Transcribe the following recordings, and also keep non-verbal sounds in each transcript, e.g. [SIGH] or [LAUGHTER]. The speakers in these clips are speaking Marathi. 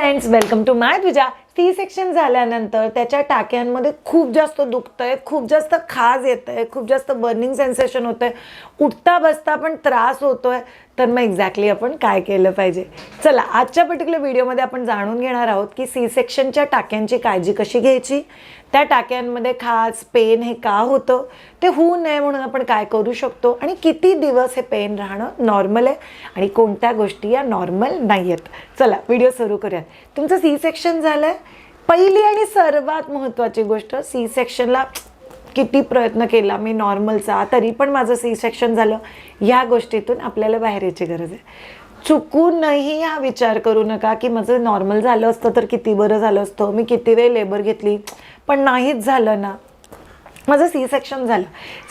friends, welcome to Madhuja. C section झाल्यानंतर त्याच्या टाक्यांमध्ये खूप जास्त दुखतंय खूप जास्त खाज येत आहे खूप जास्त बर्निंग सेन्सेशन होतं आहे उठता बसता पण त्रास होतोय. तर मग एक्झॅक्टली आपण काय केलं पाहिजे? चला आजच्या पर्टिक्युलर व्हिडिओमध्ये आपण जाणून घेणार आहोत की सी सेक्शनच्या टाक्यांची काळजी कशी घ्यायची? त्या टाक्यांमध्ये खाज पेन हे का होतं? ते होऊ नये म्हणून आपण काय करू शकतो? आणि किती दिवस हे पेन राहणं नॉर्मल आहे? आणि कोणत्या गोष्टी या नॉर्मल नाही आहेत चला व्हिडिओ सुरू करूयात. तुमचं सी सेक्शन झालं आहे पहिली आणि सर्वात महत्त्वाची गोष्ट सी सेक्शनला किती प्रयत्न केला मी नॉर्मलचा तरी पण माझं सी सेक्शन झालं. या गोष्टीतून आपल्याला बाहेर यायची गरज आहे. चुकूनही हा विचार करू नका की माझं नॉर्मल झालं असतं तर किती बरं झालं असतं. मी किती वेळ लेबर घेतली. पण नाहीच झालं ना. माझं सी सेक्शन झालं.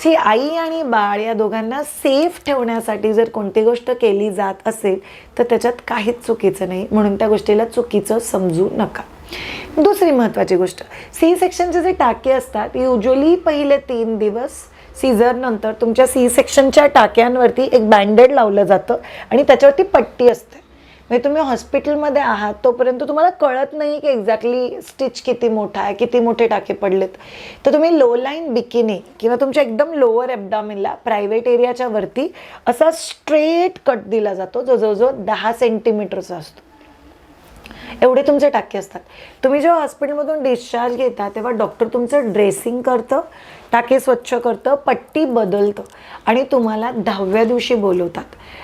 सी आई आणि बाळ या दोघांना सेफ ठेवण्यासाठी जर कोणती गोष्ट केली जात असेल तर त्याच्यात काहीच चुकीचं नाही. म्हणून त्या गोष्टीला चुकीचं समजू नका. दुसरी महत्त्वाची गोष्ट सी सेक्शनचे जे टाके असतात युजली पहिले तीन दिवस सीझर नंतर तुमच्या सी सेक्शनच्या टाक्यांवरती एक बँडेड लावलं जातं आणि त्याच्यावरती पट्टी असते. म्हणजे तुम्ही हॉस्पिटलमध्ये आहात तोपर्यंत तुम्हाला कळत नाही की एक्झॅक्टली स्टिच किती मोठा आहे किती मोठे टाके पडलेत. तर तुम्ही लो लाईन बिकिनी किंवा तुमच्या एकदम लोअर ॲबडॉमिनला प्रायव्हेट एरियाच्या वरती असा स्ट्रेट कट दिला जातो जो जवळजवळ दहा सेंटीमीटरचा असतो. एवढे तुमचे टाके असतात. तुम्ही जेव्हा हॉस्पिटलमधून डिस्चार्ज घेता तेव्हा डॉक्टर तुमचं ड्रेसिंग करतं टाके स्वच्छ करतं पट्टी बदलतं आणि तुम्हाला दहाव्या दिवशी बोलवतात.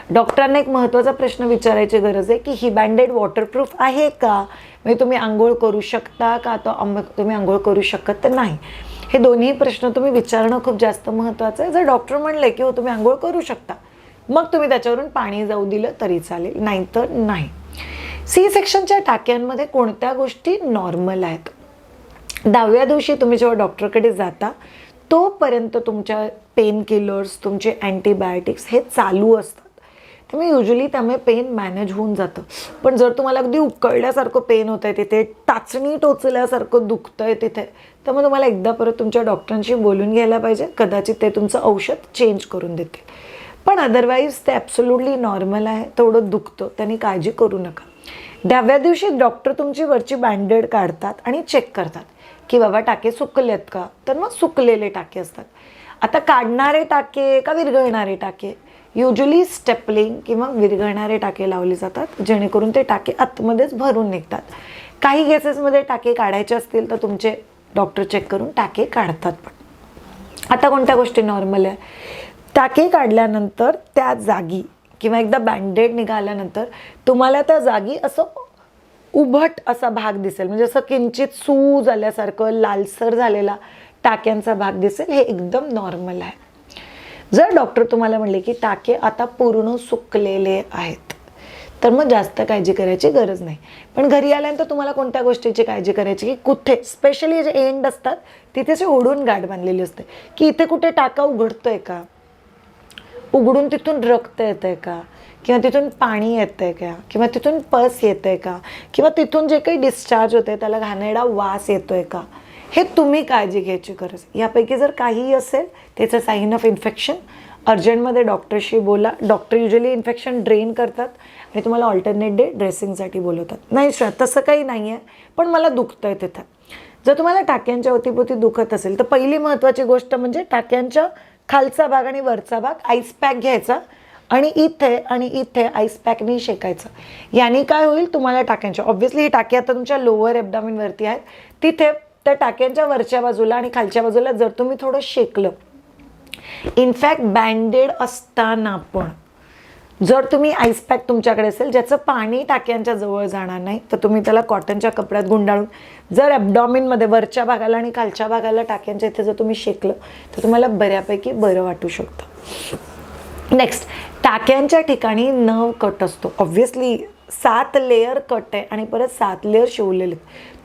डॉक्टरांना एक महत्त्वाचा प्रश्न विचारायची गरज आहे की ही बँडेड वॉटरप्रूफ आहे का? म्हणजे तुम्ही आंघोळ करू शकता का? तो आंब तुम्ही आंघोळ करू शकत तर नाही. हे दोन्ही प्रश्न तुम्ही विचारणं खूप जास्त महत्त्वाचं आहे. जर डॉक्टर म्हणले की हो तुम्ही आंघोळ करू शकता मग तुम्ही त्याच्यावरून पाणी जाऊ दिलं तरी चालेल नाहीतर नाही. सी सेक्शनच्या टाक्यांमध्ये कोणत्या गोष्टी नॉर्मल आहेत? दहाव्या दिवशी तुम्ही जेव्हा डॉक्टरकडे जाता तोपर्यंत तुमच्या पेन किलर्स तुमचे अँटीबायोटिक्स हे चालू असतात. त्यामुळे युजली त्यामुळे पेन मॅनेज होऊन जातं. पण जर तुम्हाला अगदी उकळल्यासारखं पेन होतं आहे तिथे टाचणी टोचल्यासारखं दुखतं आहे तिथे तर मग तुम्हाला एकदा परत तुमच्या डॉक्टरांशी बोलून घ्यायला पाहिजे. कदाचित ते तुमचं औषध चेंज करून देतील. पण अदरवाईज ते ॲब्सोल्युटली नॉर्मल आहे तेवढं दुखतं त्यांनी काळजी करू नका. दहाव्या दिवशी डॉक्टर तुमची वरची बँडेड काढतात आणि चेक करतात. की बाबा टाके सुकलेत का? तर मग सुकलेले टाके असतात. आता काढणारे टाके का विरघळणारे टाके? युजली स्टेपलिंग किंवा विरघळणारे टाके लावले जातात जेणेकरून ते टाके आतमध्येच भरून निघतात. काही केसेसमध्ये टाके काढायचे असतील तर तुमचे डॉक्टर चेक करून टाके काढतात पण. आता कोणत्या गोष्टी नॉर्मल आहे? टाके काढल्यानंतर त्या जागी किंवा एकदा बँडेड निघाल्यानंतर तुम्हाला त्या जागी असं उभट असा भाग दिसेल. म्हणजे असं किंचित सूज आल्यासारखं लालसर झालेला टाक्यांचा भाग दिसेल. हे एकदम नॉर्मल आहे. जर डॉक्टर तुम्हाला म्हणले की टाके आता पूर्ण सुकलेले आहेत तर मग जास्त काळजी करायची गरज नाही. पण घरी आल्यानंतर तुम्हाला कोणत्या गोष्टीची काळजी करायची? की कुठे? स्पेशली जे एंड असतात तिथे जे ओढून गाठ बांधलेली असते. की इथे कुठे टाका उघडतोय का? उघडून तिथून रक्त येतंय आहे का? किंवा तिथून पाणी येतं आहे का? किंवा तिथून पस येतं आहे का? किंवा तिथून जे काही डिस्चार्ज होते त्याला घाणेरडा वास येतो आहे का? हे तुम्ही काळजी घ्यायची गरज यापैकी जर काहीही असेल त्याचं साईन ऑफ इन्फेक्शन अर्जंटमध्ये डॉक्टरशी बोला. डॉक्टर युजली इन्फेक्शन ड्रेन करतात आणि तुम्हाला ऑल्टरनेट डे ड्रेसिंगसाठी बोलवतात. नाही सर तसं काही नाही आहे पण मला दुखतं आहे तिथं. जर तुम्हाला टाक्यांच्या अवतीभोवती दुखत असेल तर पहिली महत्त्वाची गोष्ट म्हणजे टाक्यांच्या खालचा भाग आणि वरचा भाग आईस पॅक घ्यायचा आणि इथे आणि इथे आईस पॅकनी शेकायचं. याने काय होईल? तुम्हाला टाक्यांच्या ऑब्व्हियसली ही टाकी आता तुमच्या लोअर एबडामिनवरती आहेत. तिथे त्या टाक्यांच्या वरच्या बाजूला आणि खालच्या बाजूला जर तुम्ही थोडं शेकलं. इनफॅक्ट बँडेड असताना पण जर तुम्ही आईस पॅक तुमच्याकडे असेल ज्याचं पाणी टाक्यांच्या जवळ जाणार नाही तर तुम्ही त्याला कॉटनच्या कपड्यात गुंडाळून जर ॲबडॉमिनमध्ये वरच्या भागाला आणि खालच्या भागाला टाक्यांच्या इथे जर तुम्ही शेकलं तर तुम्हाला बऱ्यापैकी बरं वाटू शकतं. नेक्स्ट टाक्यांच्या ठिकाणी नव कट असतो. ऑब्व्हियसली सात लेअर कट आहे आणि परत सात लेअर शिवलेले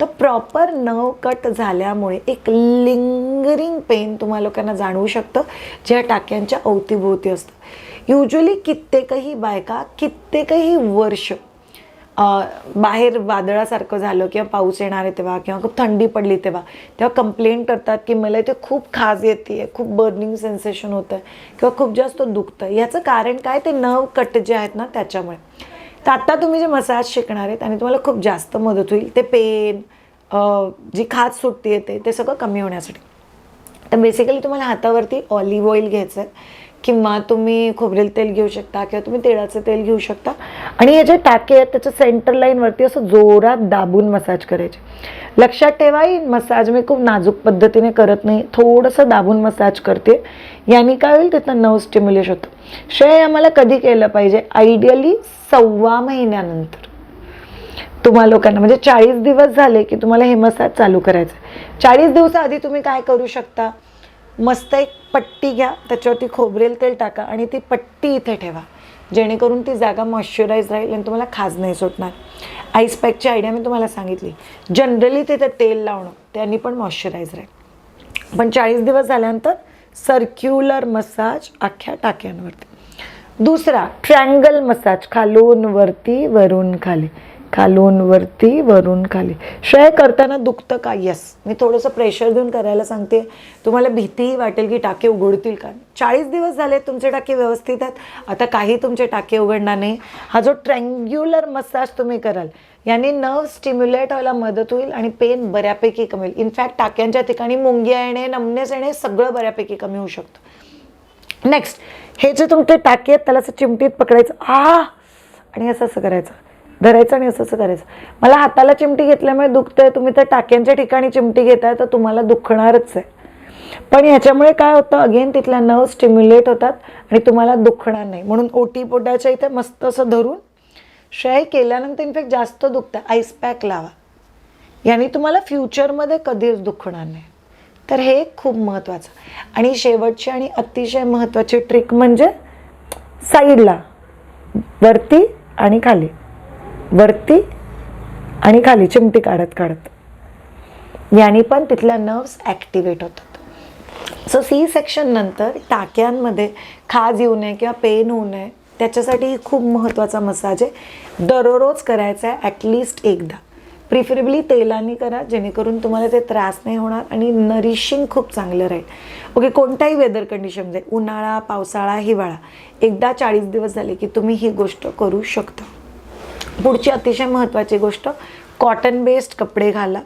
तर प्रॉपर नव कट झाल्यामुळे एक लिंगरिंग पेन तुम्हाला लोकांना जाणवू शकतं ज्या टाक्यांच्या अवतीभोवती असतं. युजली कित्येकही बायका कित्येकही वर्ष बाहेर वादळासारखं झालं किंवा पाऊस येणार आहे तेव्हा किंवा खूप थंडी पडली तेव्हा तेव्हा कंप्लेंट करतात की मला इथे खूप खाज येते खूप बर्निंग सेन्सेशन होतं किंवा खूप जास्त दुखतं याचं कारण काय? ते नव कट जे आहेत ना त्याच्यामुळे. तर आत्ता तुम्ही जे मसाज शिकणार आहेत आणि तुम्हाला खूप जास्त मदत होईल. ते पेन जी खाज सुटते येते ते सगळं कमी होण्यासाठी. तर बेसिकली तुम्हाला हातावरती ऑलिव्ह ऑइल घ्यायचं आहे किंवा तुम्ही खोबरेल तेल घेऊ शकता किंवा तुम्ही तेलाचं तेल घेऊ शकता. आणि हे जे टाके आहेत त्याच्या सेंटर लाईनवरती असं जोरात दाबून मसाज करायचे. लक्षात ठेवा ही मसाज मी खूप नाजूक पद्धतीने करत नाही. थोडंसं दाबून मसाज करते. यांनी काय होईल तिथं नव स्टिम्युलेश होतं. श्रेय आम्हाला कधी केलं पाहिजे? आयडियली सव्वा महिन्यानंतर. तुम्हा लोकांना म्हणजे चाळीस दिवस झाले की तुम्हाला हे मसाज चालू करायचं चाळीस दिवसाआधी तुम्ही काय करू शकता? मस्त एक पट्टी घ्या त्याच्यावरती खोबरेल तेल टाका आणि ती पट्टी इथे ठेवा. जेणेकरून ती जागा मॉइश्चराईज राहील आणि तुम्हाला खाज नाही सुटणार. आईस पॅकची आयडिया मी तुम्हाला सांगितली. जनरली तिथे तेल लावणं त्यांनी पण मॉइश्चराईज राहील. पण चाळीस दिवस झाल्यानंतर सर्क्युलर मसाज अख्ख्या टाक्यांवरती. दुसरा ट्रँगल मसाज खालून वरती वरून खाली. खालून वरती वरून खाली. श्रेय करताना दुखतं का? यस मी थोडंसं प्रेशर देऊन करायला सांगते. तुम्हाला भीतीही वाटेल की टाके उघडतील का? चाळीस दिवस झाले तुमचे टाके व्यवस्थित आहेत. आता काही तुमचे टाके उघडणार नाही. हा जो ट्रँग्युलर मसाज तुम्ही कराल याने नर्व स्टिम्युलेट व्हायला मदत होईल आणि पेन बऱ्यापैकी कमी होईल. इनफॅक्ट टाक्यांच्या ठिकाणी मुंग्या येणे नमनेस येणे सगळं बऱ्यापैकी कमी होऊ शकतं. नेक्स्ट हे जे तुमचे टाके आहेत त्याला असं चिमटीत पकडायचं. आ! आणि असं असं करायचं. धरायचं आणि असं असं करायचं. मला हाताला चिमटी घेतल्यामुळे दुखतंय तुम्ही त्या टाक्यांच्या ठिकाणी चिमटी घेताय तर तुम्हाला दुखणारच आहे. पण ह्याच्यामुळे काय होतं अगेन तिथल्या नर्व स्टिम्युलेट होतात आणि तुम्हाला दुखणार नाही. म्हणून ओटी पोटाच्या इथे मस्त असं धरून श्रेय केल्यानंतर इनफॅक्ट जास्त दुखतं आईस पॅक लावा. याने तुम्हाला फ्युचरमध्ये कधीच दुखणार नाही. तर हे खूप महत्त्वाचं आणि शेवटची आणि अतिशय महत्त्वाची ट्रिक म्हणजे साईडला वरती आणि खाली. वरती आणि खाली चिमटी काढत काढत. याने पण तिथल्या नर्व्स ॲक्टिवेट होतात. सो सी सेक्शन नंतर टाक्यांमध्ये खाज येऊ नये किंवा पेन होऊ नये त्याच्यासाठी खूप महत्त्वाचा मसाज आहे. दररोज करायचा आहे ॲटलिस्ट एकदा. प्रिफरेबली तेलाने करा जेणेकरून तुम्हाला ते त्रास नाही होणार आणि नरिशिंग खूप चांगलं राहील. ओके कोणत्याही वेदर कंडिशनमध्ये उन्हाळा पावसाळा हिवाळा एकदा चाळीस दिवस झाले की तुम्ही ही गोष्ट करू शकता. पुढची अतिशय महत्त्वाची गोष्ट कॉटन बेस्ड कपडे घाला.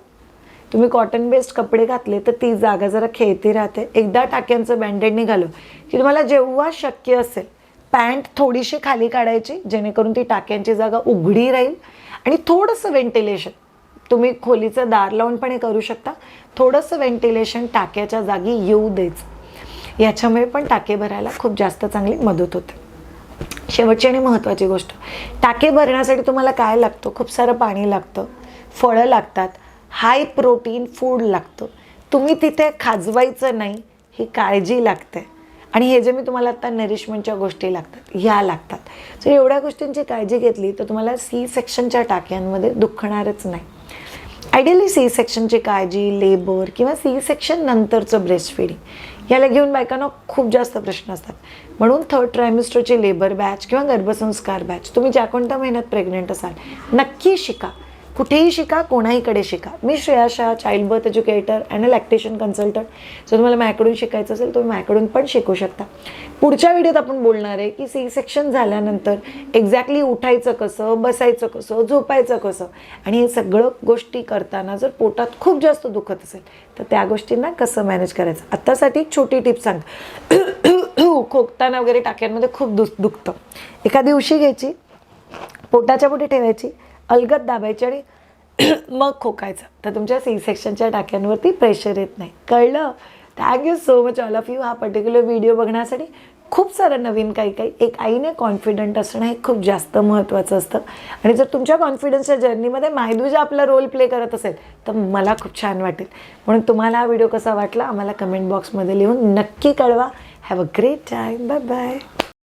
तुम्ही कॉटन बेस्ड कपडे घातले तर ती जागा जरा खेळती राहते. एकदा टाक्यांचं बँडेड निघालं की तुम्हाला जेव्हा शक्य असेल पॅन्ट थोडीशी खाली काढायची जेणेकरून ती टाक्यांची जागा उघडी राहील. आणि थोडंसं व्हेंटिलेशन तुम्ही खोलीचं दार लावून पण हे करू शकता. थोडंसं व्हेंटिलेशन टाक्याच्या जागी येऊ द्यायचं. याच्यामुळे पण टाके भरायला खूप जास्त चांगली मदत होते. शेवटची आणि महत्त्वाची गोष्ट. टाके भरण्यासाठी तुम्हाला काय लागतं? खूप सारं पाणी लागतं फळं लागतात हाय प्रोटीन फूड लागतं. तुम्ही तिथे खाजवायचं नाही ही काळजी लागते. आणि हे जे मी तुम्हाला आता नरिशमेंटच्या गोष्टी लागतात ह्या लागतात. जर एवढ्या गोष्टींची काळजी घेतली तर तुम्हाला सी सेक्शनच्या टाक्यांमध्ये दुखणारच नाही. आयडियली सी सेक्शनची काळजी लेबर किंवा सी सेक्शन नंतरचं ब्रेस्ट फिडिंग याला घेऊन बायकांना खूप जास्त प्रश्न असतात. म्हणून थर्ड ट्रायमिस्टरचे लेबर बॅच किंवा गर्भसंस्कार बॅच तुम्ही ज्या कोणत्या महिन्यात प्रेग्नेंट असाल नक्की शिका. कुठेही शिका कोणाहीकडे शिका. मी Shreya Shah child birth educator and a lactation consultant जर तुम्हाला माझ्याकडून शिकायचं असेल तुम्ही माझ्याकडून पण शिकू शकता. पुढच्या व्हिडिओत आपण बोलणार आहे की सी सेक्शन झाल्यानंतर एक्झॅक्टली उठायचं कसं बसायचं कसं झोपायचं कसं. आणि हे सगळं गोष्टी करताना जर पोटात खूप जास्त दुखत असेल तर त्या गोष्टींना कसं मॅनेज करायचं? आत्तासाठी एक छोटी टिप सांग. [COUGHS] खोकताना वगैरे टाक्यांमध्ये खूप दुख दुखतं. एका दिवशी घ्यायची पोटाच्या पुढे ठेवायची हलगत दाबायची आणि [CLEARS THROAT] मग खोकायचं. तर तुमच्या सी सेक्शनच्या टाक्यांवरती प्रेशर येत नाही. कळलं? Thank you so much all of you हा पर्टिक्युलर व्हिडिओ बघण्यासाठी खूप सारं नवीन काही काही. एक आईने कॉन्फिडंट असणं हे खूप जास्त महत्त्वाचं असतं. आणि जर तुमच्या कॉन्फिडन्सच्या जर्नीमध्ये मायदूजा आपला रोल प्ले करत असेल तर मला खूप छान वाटेल. म्हणून तुम्हाला हा व्हिडिओ कसा वाटला आम्हाला कमेंट बॉक्समध्ये लिहून नक्की कळवा. Have a great time bye bye